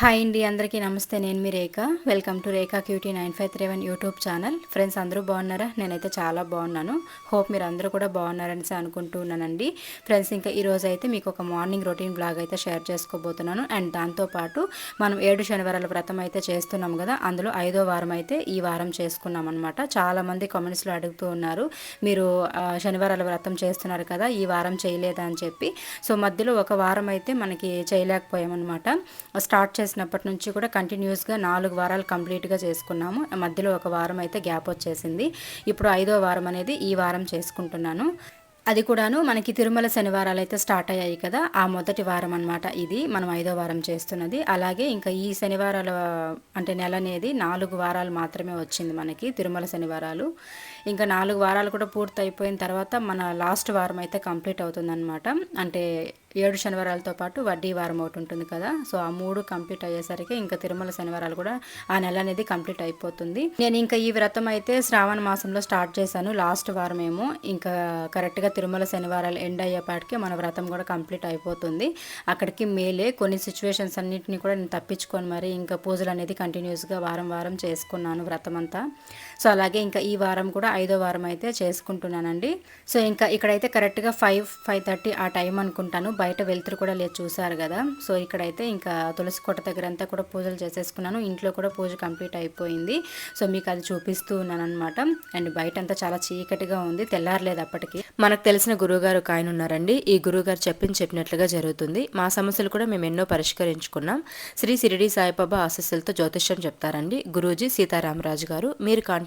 Hi అండి అందరికీ నమస్తే. నేను మీ Rekha. Welcome to Rekha cutie nine five three one YouTube channel. Friends అందరూ బాగున్నారా? నేనైతే చాలా బాగున్నాను. హోప్ మీరు అందరూ కూడా బాగున్నారని అనుకుంటున్నానండి ఫ్రెండ్స్ ఇంకా ఈరోజు అయితే మీకు ఒక మార్నింగ్ రొటీన్ బ్లాగ్ అయితే షేర్ చేసుకోబోతున్నాను. అండ్ దాంతోపాటు మనం ఏడు శనివారాల వ్రతం అయితే చేస్తున్నాం కదా అందులో ఐదో వారం అయితే ఈ వారం చేసుకున్నాం అనమాట చాలామంది కామెంట్స్లో అడుగుతూ ఉన్నారు మీరు శనివారాల వ్రతం చేస్తున్నారు కదా ఈ వారం చేయలేదా అని చెప్పి. సో మధ్యలో ఒక వారం అయితే మనకి చేయలేకపోయామన్నమాట. స్టార్ట్ చేసి చేసినప్పటి నుంచి కూడా కంటిన్యూస్గా నాలుగు వారాలు కంప్లీట్గా చేసుకున్నాము. మధ్యలో ఒక వారం అయితే గ్యాప్ వచ్చేసింది. ఇప్పుడు ఐదో వారం అనేది ఈ వారం చేసుకుంటున్నాను. అది కూడాను మనకి తిరుమల శనివారాలు అయితే స్టార్ట్ అయ్యాయి కదా. ఆ మొదటి వారం అనమాట ఇది. మనం ఐదో వారం చేస్తున్నది. అలాగే ఇంకా ఈ శనివారాల అంటే నెల అనేది నాలుగు వారాలు మాత్రమే వచ్చింది మనకి తిరుమల శనివారాలు. ఇంకా నాలుగు వారాలు కూడా పూర్తి అయిపోయిన తర్వాత మన లాస్ట్ వారం అయితే కంప్లీట్ అవుతుందన్నమాట. అంటే ఏడు శనివారాలతో పాటు వడ్డీ వారం ఒకటి ఉంటుంది కదా. సో ఆ మూడు కంప్లీట్ అయ్యేసరికి ఇంకా తిరుమల శనివారాలు కూడా ఆ నెల అనేది కంప్లీట్ అయిపోతుంది. నేను ఇంకా ఈ వ్రతం అయితే శ్రావణ మాసంలో స్టార్ట్ చేశాను. లాస్ట్ వారం ఏమో ఇంకా కరెక్ట్గా తిరుమల శనివారాలు ఎండ్ అయ్యేపాటికి మన వ్రతం కూడా కంప్లీట్ అయిపోతుంది. అక్కడికి మేలే కొన్ని సిచ్యువేషన్స్ అన్నింటినీ కూడా నేను తప్పించుకొని మరి ఇంకా పూజలు అనేది కంటిన్యూస్గా వారం వారం చేసుకున్నాను వ్రతం అంతా సో అలాగే ఇంకా ఈ వారం కూడా ఐదో వారం అయితే చేసుకుంటున్నానండి. సో ఇంకా ఇక్కడైతే కరెక్ట్గా ఫైవ్ ఫైవ్ థర్టీ ఆ టైం అనుకుంటాను. బయట వెళ్తురు కూడా లేదు చూసారు కదా. సో ఇక్కడైతే ఇంకా తులసి కోట దగ్గర అంతా కూడా పూజలు చేసేసుకున్నాను. ఇంట్లో కూడా పూజ కంప్లీట్ అయిపోయింది. సో మీకు అది చూపిస్తూ ఉన్నాను అనమాట అండ్ బయట అంతా చాలా చీకటిగా ఉంది. తెల్లారలేదు అప్పటికి. మనకు తెలిసిన గురువుగారు ఒక ఆయన ఉన్నారండి. ఈ గురువుగారు చెప్పింది చెప్పినట్లుగా జరుగుతుంది. మా సమస్యలు కూడా మేము ఎన్నో పరిష్కరించుకున్నాం. శ్రీ సిరిడి సాయిబాబా ఆశస్సులతో జ్యోతిష్యం చెప్తారండి. గురూజీ సీతారామరాజు గారు. మీరు కాంటాక్ట్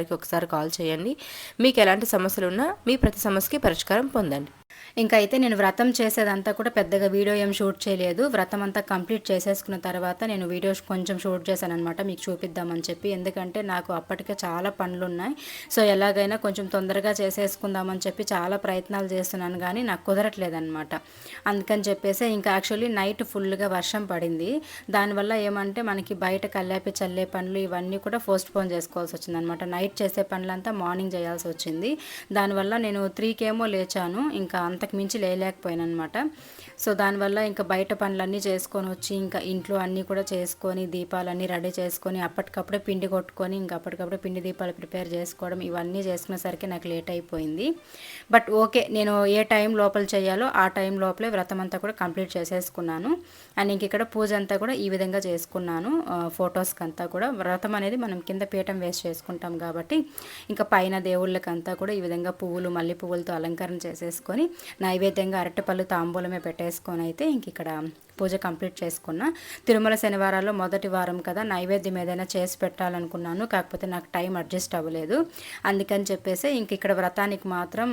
గారికి ఒకసారి కాల్ చేయండి. మీకు ఎలాంటి సమస్యలు ఉన్నా మీ ప్రతి సమస్యకి పరిష్కారం పొందండి. ఇంకా అయితే నేను వ్రతం చేసేదంతా కూడా పెద్దగా వీడియో ఏం షూట్ చేయలేదు. వ్రతం అంతా కంప్లీట్ చేసేసుకున్న తర్వాత నేను వీడియో కొంచెం షూట్ చేశాను అనమాట మీకు చూపిద్దామని చెప్పి. ఎందుకంటే నాకు అప్పటికే చాలా పనులు ఉన్నాయి సో ఎలాగైనా కొంచెం తొందరగా చేసేసుకుందామని చెప్పి చాలా ప్రయత్నాలు చేస్తున్నాను కానీ నాకు కుదరట్లేదనమాట అందుకని చెప్పేసి ఇంకా యాక్చువల్లీ నైట్ ఫుల్గా వర్షం పడింది. దానివల్ల ఏమంటే మనకి బయట కల్లాపి చల్లే పనులు ఇవన్నీ కూడా పోస్ట్ పోన్ చేసుకోవాల్సి వచ్చిందనమాట నైట్ చేసే పనులంతా మార్నింగ్ చేయాల్సి వచ్చింది. దానివల్ల నేను త్రీకేమో లేచాను. ఇంకా అంతకు మించి లేలేకపోయాను అనమాట సో దానివల్ల ఇంకా బయట పనులన్నీ చేసుకొని వచ్చి ఇంకా ఇంట్లో అన్నీ కూడా చేసుకొని దీపాలన్నీ రెడీ చేసుకొని అప్పటికప్పుడే పిండి కొట్టుకొని ఇంకా అప్పటికప్పుడే పిండి దీపాలు ప్రిపేర్ చేసుకోవడం ఇవన్నీ చేసుకునేసరికి నాకు లేట్ అయిపోయింది. బట్ ఓకే నేను ఏ టైం లోపల చేయాలో ఆ టైం లోపలే వ్రతం అంతా కూడా కంప్లీట్ చేసేసుకున్నాను. అండ్ ఇంక ఇక్కడ పూజ అంతా కూడా ఈ విధంగా చేసుకున్నాను. ఫొటోస్కి అంతా కూడా. వ్రతం అనేది మనం కింద పీఠం వేస్ట్ చేసుకుంటాం కాబట్టి ఇంకా పైన దేవుళ్ళకంతా కూడా ఈ విధంగా పువ్వులు మల్లె పువ్వులతో అలంకరణ చేసేసుకొని నైవేద్యంగా అరటిపళ్ళు తాంబూలమే పెట్టేసుకొని అయితే ఇంక ఇక్కడ పూజ కంప్లీట్ చేసుకున్న. తిరుమల శనివారాల్లో మొదటి వారం కదా నైవేద్యం ఏదైనా చేసి పెట్టాలనుకున్నాను. కాకపోతే నాకు టైం అడ్జస్ట్ అవ్వలేదు. అందుకని చెప్పేసి ఇంక ఇక్కడ వ్రతానికి మాత్రం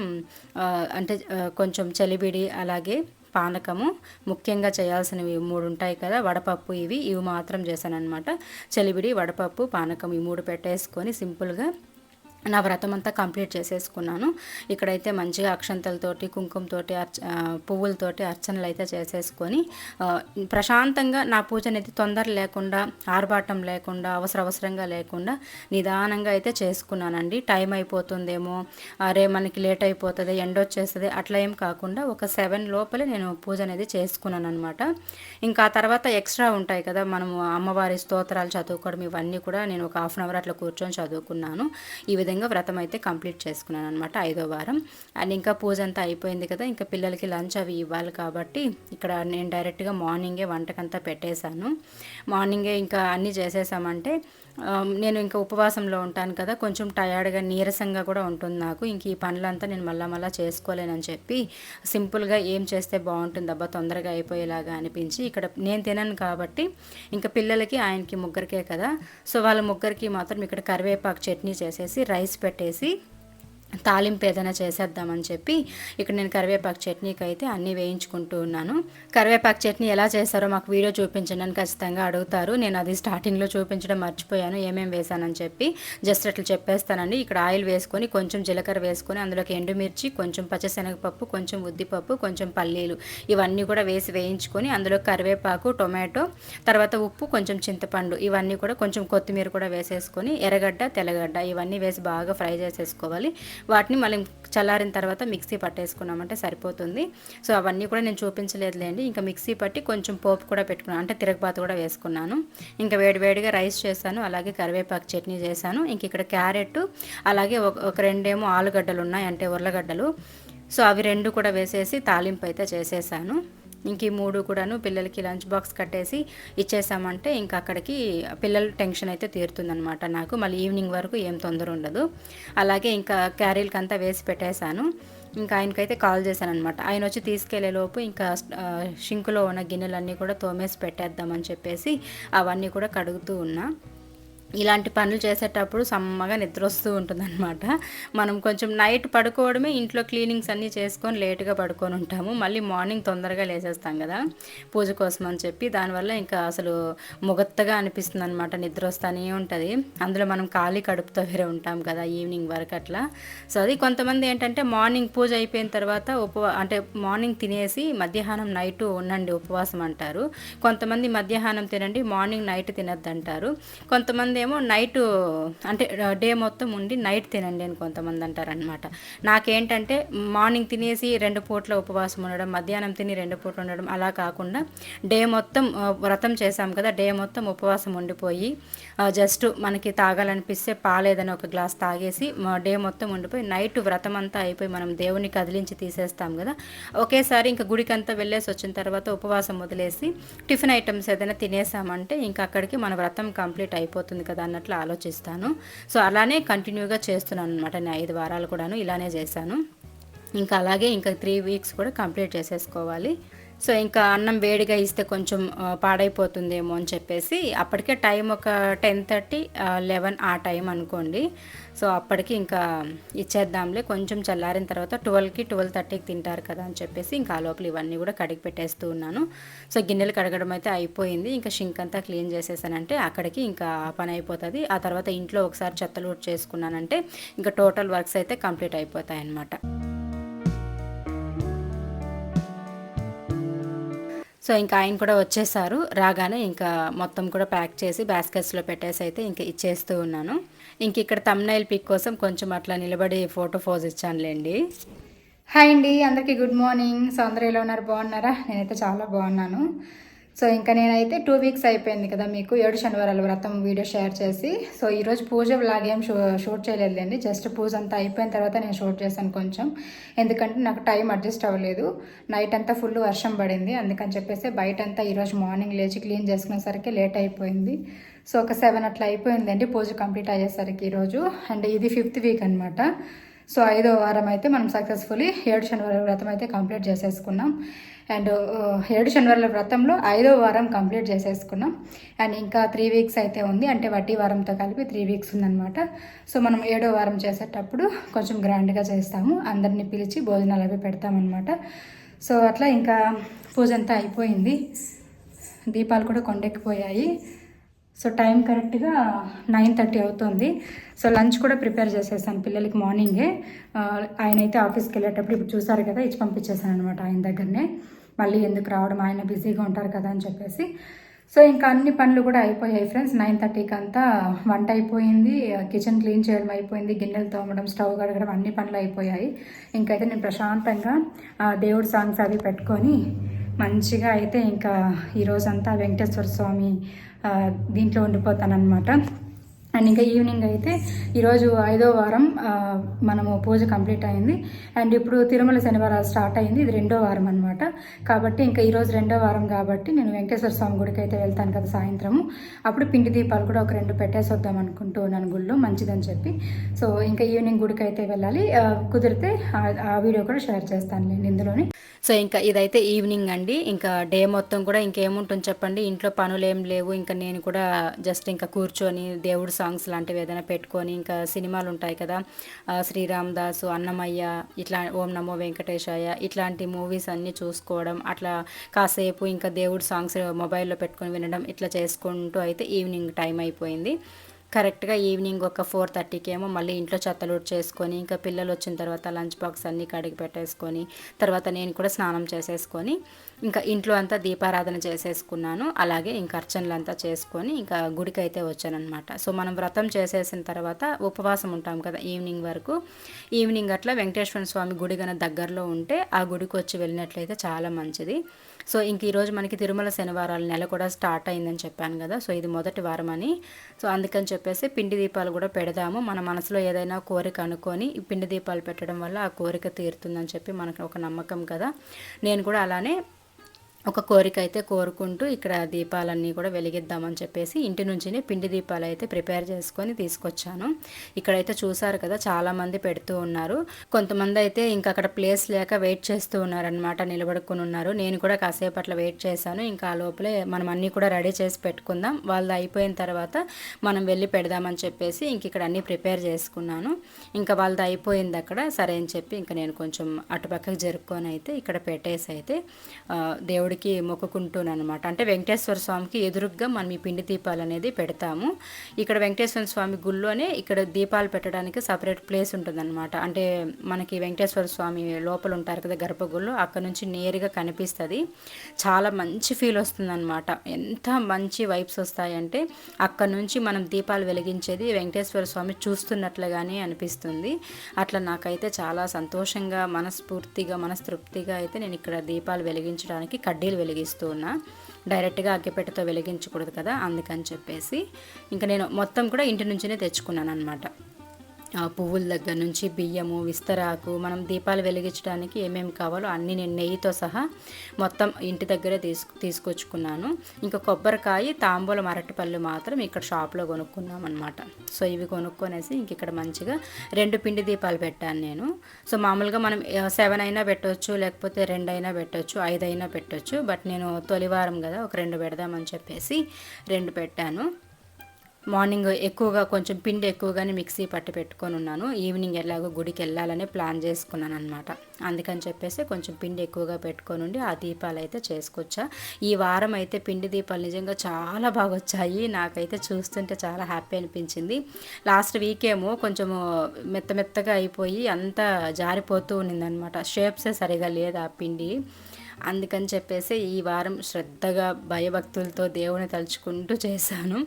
అంటే కొంచెం చలిబిడి అలాగే పానకము ముఖ్యంగా చేయాల్సినవి మూడు ఉంటాయి కదా వడపప్పు ఇవి ఇవి మాత్రం చేశాను అనమాట చలిబిడి వడపప్పు పానకం ఈ మూడు పెట్టేసుకొని సింపుల్గా నా వ్రతం అంతా కంప్లీట్ చేసేసుకున్నాను. ఇక్కడైతే మంచిగా అక్షంతలతోటి కుంకుమతోటి అర్చ పువ్వులతోటి అర్చనలు అయితే చేసేసుకొని ప్రశాంతంగా నా పూజనైతే తొందర లేకుండా ఆర్భాటం లేకుండా అవసర అవసరంగా లేకుండా నిదానంగా అయితే చేసుకున్నానండి. టైం అయిపోతుందేమో అరే మనకి లేట్ అయిపోతుంది ఎండ వచ్చేస్తుంది అట్లా ఏం కాకుండా ఒక సెవెన్ లోపలే నేను పూజ అనేది చేసుకున్నాను అనమాట ఇంకా ఆ తర్వాత ఎక్స్ట్రా ఉంటాయి కదా మనము అమ్మవారి స్తోత్రాలు చదువుకోవడం ఇవన్నీ కూడా నేను ఒక హాఫ్ అన్ అవర్ అట్లా కూర్చొని చదువుకున్నాను. ఈ విధంగా విధంగా వ్రతం అయితే కంప్లీట్ చేసుకున్నాను అనమాట ఐదో వారం. అండ్ ఇంకా పూజ అంతా అయిపోయింది కదా ఇంకా పిల్లలకి లంచ్ అవి ఇవ్వాలి కాబట్టి ఇక్కడ నేను డైరెక్ట్గా మార్నింగే వంటకంతా పెట్టేశాను. మార్నింగే ఇంకా అన్నీ చేసేసామంటే నేను ఇంకా ఉపవాసంలో ఉంటాను కదా కొంచెం టయర్డ్గా నీరసంగా కూడా ఉంటుంది నాకు. ఇంక ఈ పనులంతా నేను మళ్ళా మళ్ళీ చేసుకోలేనని చెప్పి సింపుల్గా ఏం చేస్తే బాగుంటుంది అబ్బా తొందరగా అయిపోయేలాగా అనిపించి ఇక్కడ నేను తినను కాబట్టి ఇంకా పిల్లలకి ఆయనకి ముగ్గురికే కదా. సో వాళ్ళ ముగ్గురికి మాత్రం ఇక్కడ కరివేపాకు చట్నీ చేసేసి రైస్ పెట్టేసి తాలింపు ఏదైనా చేసేద్దామని చెప్పి ఇక్కడ నేను కరివేపాకు చట్నీకి అయితే అన్నీ వేయించుకుంటూ ఉన్నాను. కరివేపాకు చట్నీ ఎలా చేస్తారో మాకు వీడియో చూపించండి అని ఖచ్చితంగా అడుగుతారు. నేను అది స్టార్టింగ్లో చూపించడం మర్చిపోయాను ఏమేమి వేసానని చెప్పి. జస్ట్ అట్లా చెప్పేస్తానండి. ఇక్కడ ఆయిల్ వేసుకొని కొంచెం జీలకర్ర వేసుకొని అందులోకి ఎండుమిర్చి కొంచెం పచ్చశనగపప్పు కొంచెం ఉద్దిపప్పు కొంచెం పల్లీలు ఇవన్నీ కూడా వేసి వేయించుకొని అందులో కరివేపాకు టొమాటో తర్వాత ఉప్పు కొంచెం చింతపండు ఇవన్నీ కూడా కొంచెం కొత్తిమీర కూడా వేసేసుకొని ఎర్రగడ్డ తెల్లగడ్డ ఇవన్నీ వేసి బాగా ఫ్రై చేసేసుకోవాలి. వాటిని మళ్ళీ చల్లారిన తర్వాత మిక్సీ పట్టేసుకున్నామంటే సరిపోతుంది. సో అవన్నీ కూడా నేను చూపించలేదులేండి. ఇంకా మిక్సీ పట్టి కొంచెం పోపు కూడా పెట్టుకున్నాను. అంటే తిరగబాతు కూడా వేసుకున్నాను. ఇంకా వేడివేడిగా రైస్ చేశాను. అలాగే కరివేపాకు చట్నీ చేశాను. ఇంక ఇక్కడ క్యారెట్ అలాగే ఒక ఒక రెండేమో ఆలుగడ్డలు ఉన్నాయి. అంటే ఉర్లగడ్డలు. సో అవి రెండు కూడా వేసేసి తాలింపు అయితే చేసేసాను. ఇంక ఈ మూడు కూడాను పిల్లలకి లంచ్ బాక్స్ కట్టేసి ఇచ్చేసామంటే ఇంకా అక్కడికి పిల్లల టెన్షన్ అయితే తీరుతుందనమాట నాకు. మళ్ళీ ఈవినింగ్ వరకు ఏం తొందర ఉండదు. అలాగే ఇంకా క్యారీలకి అంతా వేసి పెట్టేశాను. ఇంకా ఆయనకైతే కాల్ చేశాను అనమాట ఆయన వచ్చి తీసుకెళ్ళే లోపు ఇంకా షింకులో ఉన్న గిన్నెలన్నీ కూడా తోమేసి పెట్టేద్దామని చెప్పేసి అవన్నీ కూడా కడుగుతూ ఉన్నా. ఇలాంటి పనులు చేసేటప్పుడు సమ్మగా నిద్ర వస్తూ ఉంటుందన్నమాట. మనం కొంచెం నైట్ పడుకోవడమే ఇంట్లో క్లీనింగ్స్ అన్నీ చేసుకొని లేట్గా పడుకొని ఉంటాము. మళ్ళీ మార్నింగ్ తొందరగా లేచేస్తాం కదా. పూజ కోసం అని చెప్పి దానివల్ల ఇంకా అసలు ముగత్తగా అనిపిస్తుంది అనమాట నిద్ర వస్తూనే ఉంటుంది. అందులో మనం ఖాళీ కడుపుతో వేరే ఉంటాం కదా ఈవినింగ్ వరకు అట్లా. సో అది కొంతమంది ఏంటంటే మార్నింగ్ పూజ అయిపోయిన తర్వాత ఉపవా అంటే మార్నింగ్ తినేసి మధ్యాహ్నం నైట్ ఉండండి ఉపవాసం అంటారు. కొంతమంది మధ్యాహ్నం తినండి మార్నింగ్ నైట్ తినద్దు అంటారు కొంతమంది కొంతమంది ఏమో నైట్ అంటే డే మొత్తం ఉండి నైట్ తినండి అని కొంతమంది అంటారనమాట నాకేంటంటే మార్నింగ్ తినేసి రెండు పూట్ల ఉపవాసం ఉండడం మధ్యాహ్నం తిని రెండు పూట్లు ఉండడం అలా కాకుండా డే మొత్తం వ్రతం చేశాం కదా డే మొత్తం ఉపవాసం ఉండిపోయి జస్ట్ మనకి తాగాలనిపిస్తే పాలేదని ఒక గ్లాస్ తాగేసి డే మొత్తం ఉండిపోయి నైట్ వ్రతం అంతా అయిపోయి మనం దేవుని కదిలించి తీసేస్తాం కదా. ఒకేసారి ఇంకా గుడికి అంతా వెళ్ళేసి వచ్చిన తర్వాత ఉపవాసం వదిలేసి టిఫిన్ ఐటమ్స్ ఏదైనా తినేసామంటే ఇంకా అక్కడికి మన వ్రతం కంప్లీట్ అయిపోతుంది కదా అన్నట్లు ఆలోచిస్తాను. సో అలానే కంటిన్యూగా చేస్తున్నాను అనమాట నేను ఐదు వారాలు కూడాను ఇలానే చేశాను. ఇంకా అలాగే ఇంకా త్రీ వీక్స్ కూడా కంప్లీట్ చేసేసుకోవాలి. సో ఇంకా అన్నం వేడిగా ఇస్తే కొంచెం పాడైపోతుందేమో అని చెప్పేసి అప్పటికే టైం ఒక టెన్ థర్టీ లెవెన్ ఆ టైం అనుకోండి. సో అప్పటికి ఇంకా ఇచ్చేద్దాంలే. కొంచెం చల్లారిన తర్వాత ట్వెల్వ్కి ట్వెల్వ్ థర్టీకి తింటారు కదా అని చెప్పేసి ఇంకా ఆ లోపల ఇవన్నీ కూడా కడిగి పెట్టేస్తూ ఉన్నాను. సో గిన్నెలు కడగడం అయితే అయిపోయింది. ఇంకా షింక్ అంతా క్లీన్ చేసేసానంటే అక్కడికి ఇంకా పని అయిపోతుంది. ఆ తర్వాత ఇంట్లో ఒకసారి చెత్తలు చేసుకున్నానంటే ఇంకా టోటల్ వర్క్స్ అయితే కంప్లీట్ అయిపోతాయి అన్నమాట సో ఇంకా ఆయన కూడా వచ్చేసారు. రాగానే ఇంకా మొత్తం కూడా ప్యాక్ చేసి బాస్కెట్స్లో పెట్టేసి అయితే ఇంకా ఇచ్చేస్తూ ఉన్నాను. ఇంక ఇక్కడ తమ్నైల్ పిక్ కోసం కొంచెం అట్లా నిలబడి ఫోటో ఫోజ్ ఇచ్చానులేండి. హాయ్ అండి అందరికీ గుడ్ మార్నింగ్ సో అందరూ ఎలా ఉన్నారు? బాగున్నారా? నేనైతే చాలా బాగున్నాను. సో ఇంకా నేనైతే టూ వీక్స్ అయిపోయింది కదా మీకు ఏడు శనివారాల వ్రతం వీడియో షేర్ చేసి. సో ఈరోజు పూజ ఏం షూ షూట్ చేయలేదులేండి. జస్ట్ పూజ అంతా అయిపోయిన తర్వాత నేను షూట్ చేశాను కొంచెం. ఎందుకంటే నాకు టైం అడ్జస్ట్ అవ్వలేదు. నైట్ అంతా ఫుల్ వర్షం పడింది. అందుకని చెప్పేసి బయట అంతా ఈరోజు మార్నింగ్ లేచి క్లీన్ చేసుకునేసరికి లేట్ అయిపోయింది. సో ఒక సెవెన్ అట్లా అయిపోయిందండి పూజ కంప్లీట్ అయ్యేసరికి ఈరోజు అండ్ ఇది ఫిఫ్త్ వీక్ అనమాట సో ఐదో వారం అయితే మనం సక్సెస్ఫుల్లీ ఏడు శనివారం వ్రతం అయితే కంప్లీట్ చేసేసుకున్నాం. అండ్ ఏడు శనివారాల వ్రతంలో ఐదో వారం కంప్లీట్ చేసేసుకున్నాం. అండ్ ఇంకా త్రీ వీక్స్ అయితే ఉంది. అంటే వడ్డీ వారంతో కలిపి త్రీ వీక్స్ ఉందన్నమాట. సో మనం ఏడో వారం చేసేటప్పుడు కొంచెం గ్రాండ్గా చేస్తాము. అందరినీ పిలిచి భోజనాలు అవి పెడతామన్నమాట. సో అట్లా ఇంకా పూజ అంతా అయిపోయింది. దీపాలు కూడా కొండెక్కిపోయాయి. సో టైం కరెక్ట్గా నైన్ థర్టీ అవుతుంది. సో లంచ్ కూడా ప్రిపేర్ చేసేసాను పిల్లలకి మార్నింగే. ఆయన అయితే ఆఫీస్కి వెళ్ళేటప్పుడు ఇప్పుడు చూసారు కదా ఇచ్చి పంపించేసాను అనమాట ఆయన దగ్గరనే. మళ్ళీ ఎందుకు రావడం ఆయన బిజీగా ఉంటారు కదా అని చెప్పేసి. సో ఇంకా అన్ని పనులు కూడా అయిపోయాయి ఫ్రెండ్స్. నైన్ థర్టీకి అంతా వంట అయిపోయింది కిచెన్ క్లీన్ చేయడం అయిపోయింది గిన్నెలు తోమడం స్టవ్ కడగడం అన్ని పనులు అయిపోయాయి. ఇంకైతే నేను ప్రశాంతంగా దేవుడి సాంగ్స్ అవి పెట్టుకొని మంచిగా అయితే ఇంకా ఈరోజంతా వెంకటేశ్వర స్వామి దీంట్లో ఉండిపోతానమాట అండ్ ఇంకా ఈవినింగ్ అయితే ఈరోజు ఐదో వారం మనము పూజ కంప్లీట్ అయింది. అండ్ ఇప్పుడు తిరుమల శనివారాలు స్టార్ట్ అయింది. ఇది రెండో వారం అనమాట కాబట్టి ఇంకా ఈరోజు రెండో వారం కాబట్టి నేను వెంకటేశ్వర స్వామి గుడికి అయితే వెళ్తాను కదా సాయంత్రము. అప్పుడు పిండి దీపాలు కూడా ఒక రెండు పెట్టేసి వద్దాం అనుకుంటూ ఉన్నాను గుళ్ళో. మంచిదని చెప్పి. సో ఇంకా ఈవినింగ్ గుడికి అయితే వెళ్ళాలి కుదిరితే ఆ వీడియో కూడా షేర్ చేస్తాను నేను ఇందులోని. సో ఇంకా ఇదైతే ఈవినింగ్ అండి. ఇంకా డే మొత్తం కూడా ఇంకేముంటుంది చెప్పండి. ఇంట్లో పనులు ఏం లేవు. ఇంకా నేను కూడా జస్ట్ ఇంకా కూర్చొని దేవుడు సాంగ్స్ లాంటివి ఏదైనా పెట్టుకొని ఇంకా సినిమాలు ఉంటాయి కదా. శ్రీరామ్ దాసు అన్నమయ్య ఇట్లా ఓం నమో వెంకటేశాయ ఇట్లాంటి మూవీస్ అన్నీ చూసుకోవడం అట్లా కాసేపు ఇంకా దేవుడు సాంగ్స్ మొబైల్లో పెట్టుకొని వినడం ఇట్లా చేసుకుంటూ అయితే ఈవినింగ్ టైం అయిపోయింది. కరెక్ట్గా ఈవినింగ్ ఒక ఫోర్ థర్టీకి ఏమో మళ్ళీ ఇంట్లో చెత్తలూట్ చేసుకొని ఇంకా పిల్లలు వచ్చిన తర్వాత లంచ్ బాక్స్ అన్నీ కడిగి పెట్టేసుకొని తర్వాత నేను కూడా స్నానం చేసేసుకొని ఇంకా ఇంట్లో అంతా దీపారాధన చేసేసుకున్నాను. అలాగే ఇంకా అర్చనలు చేసుకొని ఇంకా గుడికి అయితే వచ్చానమాట సో మనం వ్రతం చేసేసిన తర్వాత ఉపవాసం ఉంటాం కదా ఈవినింగ్ వరకు. ఈవినింగ్ అట్లా వెంకటేశ్వర స్వామి గుడి కన దగ్గరలో ఉంటే ఆ గుడికి వచ్చి వెళ్ళినట్లయితే చాలా మంచిది. సో ఇంక ఈరోజు మనకి తిరుమల శనివారాల నెల కూడా స్టార్ట్ అయిందని చెప్పాను కదా సో ఇది మొదటి వారం అని సో అందుకని చెప్పేసి పిండి దీపాలు కూడా పెడదాము. మన మనసులో ఏదైనా కోరిక అనుకొని పిండి దీపాలు పెట్టడం వల్ల ఆ కోరిక తీరుతుందని చెప్పి మనకు ఒక నమ్మకం కదా. నేను కూడా అలానే ఒక కోరిక అయితే కోరుకుంటూ ఇక్కడ దీపాలన్నీ కూడా వెలిగిద్దామని చెప్పేసి ఇంటి నుంచినే పిండి దీపాలు అయితే ప్రిపేర్ చేసుకొని తీసుకొచ్చాను. ఇక్కడైతే చూసారు కదా చాలామంది పెడుతూ ఉన్నారు. కొంతమంది అయితే ఇంకా అక్కడ ప్లేస్ లేక వెయిట్ చేస్తూ ఉన్నారనమాట నిలబడుకుని ఉన్నారు. నేను కూడా కాసేపు అట్లా వెయిట్ చేశాను. ఇంకా ఆ లోపలే మనం అన్నీ కూడా రెడీ చేసి పెట్టుకుందాం. వాళ్ళది అయిపోయిన తర్వాత మనం వెళ్ళి పెడదామని చెప్పేసి ఇంక ఇక్కడ అన్నీ ప్రిపేర్ చేసుకున్నాను. ఇంకా వాళ్ళది అయిపోయింది అక్కడ. సరే అని చెప్పి ఇంకా నేను కొంచెం అటుపక్కకి జరుపుకొని అయితే ఇక్కడ పెట్టేసి అయితే దేవుడికి దేవుడికి మొక్కుకుంటున్నానమాట అనమాట అంటే వెంకటేశ్వర స్వామికి ఎదురుగ్గా మనం ఈ పిండి దీపాలు అనేది పెడతాము. ఇక్కడ వెంకటేశ్వర స్వామి గుళ్ళోనే ఇక్కడ దీపాలు పెట్టడానికి సపరేట్ ప్లేస్ ఉంటుందన్నమాట. అంటే మనకి వెంకటేశ్వర స్వామి లోపల ఉంటారు కదా గర్భగుళ్ళు అక్కడ నుంచి నేరుగా కనిపిస్తుంది. చాలా మంచి ఫీల్ వస్తుందన్నమాట. ఎంత మంచి వైబ్స్ వస్తాయంటే అక్కడ నుంచి మనం దీపాలు వెలిగించేది వెంకటేశ్వర స్వామి చూస్తున్నట్లుగానే అనిపిస్తుంది. అట్లా నాకైతే చాలా సంతోషంగా మనస్ఫూర్తిగా మనస్తృప్తిగా అయితే నేను ఇక్కడ దీపాలు వెలిగించడానికి కడ్డీ కడ్డీలు వెలిగిస్తూ ఉన్నా డైరెక్ట్గా అగ్గిపెట్టెతో వెలిగించకూడదు కదా అందుకని చెప్పేసి. ఇంకా నేను మొత్తం కూడా ఇంటి నుంచినే తెచ్చుకున్నాను అనమాట పువ్వుల దగ్గర నుంచి బియ్యము విస్తరాకు మనం దీపాలు వెలిగించడానికి ఏమేమి కావాలో అన్ని నేను నెయ్యితో సహా మొత్తం ఇంటి దగ్గరే తీసుకు తీసుకొచ్చుకున్నాను. ఇంకా కొబ్బరికాయ తాంబూలం అరటిపళ్ళు మాత్రం ఇక్కడ షాప్లో కొనుక్కున్నాం అనమాట సో ఇవి కొనుక్కొనేసి ఇంక ఇక్కడ మంచిగా రెండు పిండి దీపాలు పెట్టాను నేను. సో మామూలుగా మనం సెవెన్ అయినా పెట్టవచ్చు లేకపోతే రెండు అయినా పెట్టవచ్చు ఐదు అయినా పెట్టవచ్చు బట్ నేను తొలివారం కదా ఒక రెండు పెడదామని చెప్పేసి రెండు పెట్టాను. మార్నింగ్ ఎక్కువగా కొంచెం పిండి ఎక్కువగానే మిక్సీ పట్టి పెట్టుకొని ఉన్నాను. ఈవినింగ్ ఎలాగో గుడికి వెళ్ళాలని ప్లాన్ చేసుకున్నాను అనమాట అందుకని చెప్పేసి కొంచెం పిండి ఎక్కువగా పెట్టుకొని ఉండి ఆ దీపాలు అయితే చేసుకొచ్చా. ఈ వారం అయితే పిండి దీపాలు నిజంగా చాలా బాగా వచ్చాయి. నాకైతే చూస్తుంటే చాలా హ్యాపీ అనిపించింది. లాస్ట్ వీక్ ఏమో కొంచెము మెత్త మెత్తగా అయిపోయి అంతా జారిపోతూ ఉన్నిందనమాట షేప్సే సరిగా లేదు ఆ పిండి? అందుకని చెప్పేసి ఈ వారం శ్రద్ధగా భయభక్తులతో దేవుని తలుచుకుంటూ చేశాను.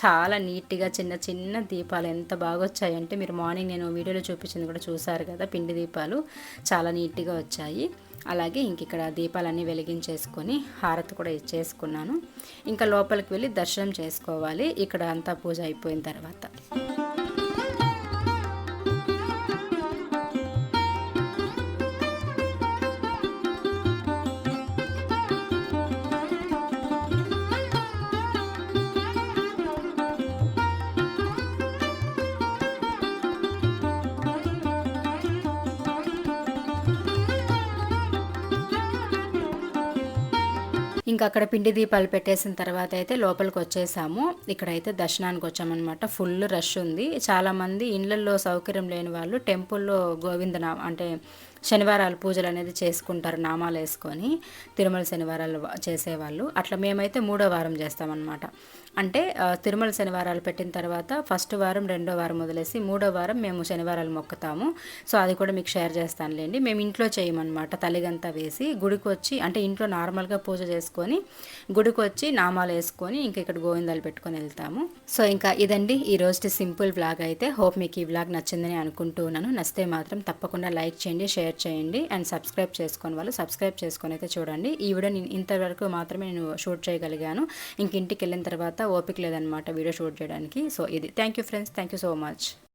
చాలా నీట్గా చిన్న చిన్న దీపాలు ఎంత బాగా వచ్చాయంటే మీరు మార్నింగ్ నేను వీడియోలో చూపించింది కూడా చూసారు కదా పిండి దీపాలు చాలా నీట్గా వచ్చాయి. అలాగే ఇంక ఇక్కడ దీపాలన్నీ వెలిగించేసుకొని హారతి కూడా ఇచ్చేసుకున్నాను. ఇంకా లోపలికి వెళ్ళి దర్శనం చేసుకోవాలి. ఇక్కడ అంతా పూజ అయిపోయిన తర్వాత. ఇంకా అక్కడ పిండి దీపాలు పెట్టేసిన తర్వాత అయితే లోపలికి వచ్చేసాము. ఇక్కడైతే దర్శనానికి వచ్చామన్నమాట. ఫుల్ రష్ ఉంది. చాలామంది ఇళ్ళల్లో సౌకర్యం లేని వాళ్ళు టెంపుల్లో గోవిందనా అంటే శనివారాలు పూజలు అనేది చేసుకుంటారు నామాలు వేసుకొని తిరుమల శనివారాలు చేసేవాళ్ళు. అట్లా మేమైతే మూడో వారం చేస్తామన్నమాట. అంటే తిరుమల శనివారాలు పెట్టిన తర్వాత ఫస్ట్ వారం రెండో వారం వదిలేసి మూడో వారం మేము శనివారాలు మొక్కుతాము. సో అది కూడా మీకు షేర్ చేస్తానులేండి. మేము ఇంట్లో చేయమన్నమాట. తల్లిగంతా వేసి గుడికి వచ్చి అంటే ఇంట్లో నార్మల్గా పూజ చేసుకొని గుడికి వచ్చి నామాలు వేసుకొని ఇంకా ఇక్కడ గోవిందాలు పెట్టుకొని వెళ్తాము. సో ఇంకా ఇదండి ఈ రోజు సింపుల్ బ్లాగ్ అయితే. హోప్ మీకు ఈ బ్లాగ్ నచ్చిందని అనుకుంటూ ఉన్నాను. నచ్చితే మాత్రం తప్పకుండా లైక్ చేయండి షేర్ షేర్ చేయండి అండ్ సబ్స్క్రైబ్ చేసుకొని వాళ్ళు సబ్స్క్రైబ్ చేసుకొని అయితే చూడండి. ఈ వీడియో నేను ఇంతవరకు మాత్రమే నేను షూట్ చేయగలిగాను. ఇంక ఇంటికి వెళ్ళిన తర్వాత ఓపిక లేదనమాట వీడియో షూట్ చేయడానికి. సో ఇది. Thank you friends thank you so much